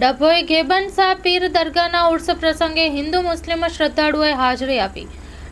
ડભોઈ ઘેબનસા પીર દરગાહના ઉર્સ પ્રસંગે હિન્દુ મુસ્લિમ શ્રદ્ધાળુઓએ હાજરી આપી.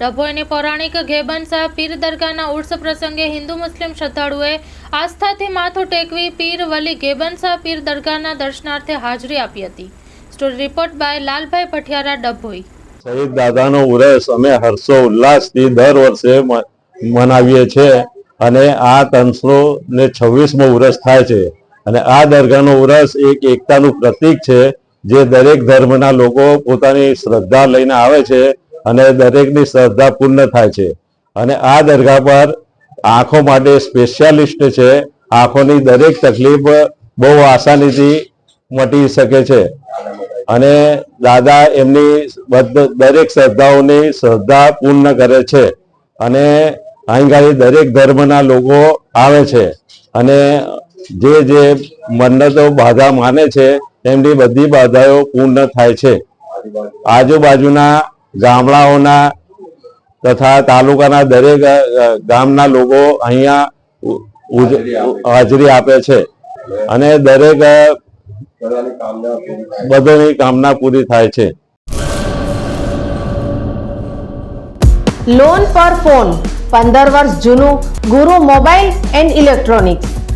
ડભોઈની પૌરાણિક ઘેબનસા પીર દરગાહના ઉર્સ પ્રસંગે હિન્દુ મુસ્લિમ શ્રદ્ધાળુઓએ આસ્થાથી માથું ટેકવી પીર વલી ઘેબનસા પીર દરગાહના દર્શનાર્થે હાજરી આપી હતી. Story report by Lalbhai Bhathiyara, Dabhoi. શહીદ દાદાનો ઉરસ અમે હર્ષો ઉલ્લાસથી દર વર્ષે મનાવીએ છીએ અને આ ત્રણસો ને છવ્વીસમો ઉરસ થાય છે. અને આ દરગાહનો ઉરસ એક એકતાનું પ્રતીક છે, જે દરેક ધર્મના લોકો પોતાની શ્રદ્ધા લઈને આવે છે અને દરેકની શ્રદ્ધા પૂર્ણ થાય છે. અને આ દરગાહ પર આંખો માટે સ્પેશિયાલિસ્ટ છે, આંખોની દરેક તકલીફ બહુ આસાનીથી મટી શકે છે. અને દાદા એમની દરેક શ્રદ્ધાઓની શ્રદ્ધા પૂર્ણ કરે છે અને અહીં દરેક ધર્મના લોકો આવે છે. અને જે જે મન્નતો બાધા માને છે તેમની બધી બાધાઓ પૂર્ણ થાય છે. આજુબાજુના ગામડાઓના તથા તાલુકાના દરેક ગામના લોકો અહીંયા હાજરી આપે છે. અને દરેક બધાની કામના પૂરી થાય છે. લોન પર ફોન પંદર વર્ષ જૂનું ગુરુ મોબાઈલ એન્ડ ઇલેક્ટ્રોનિક્સ.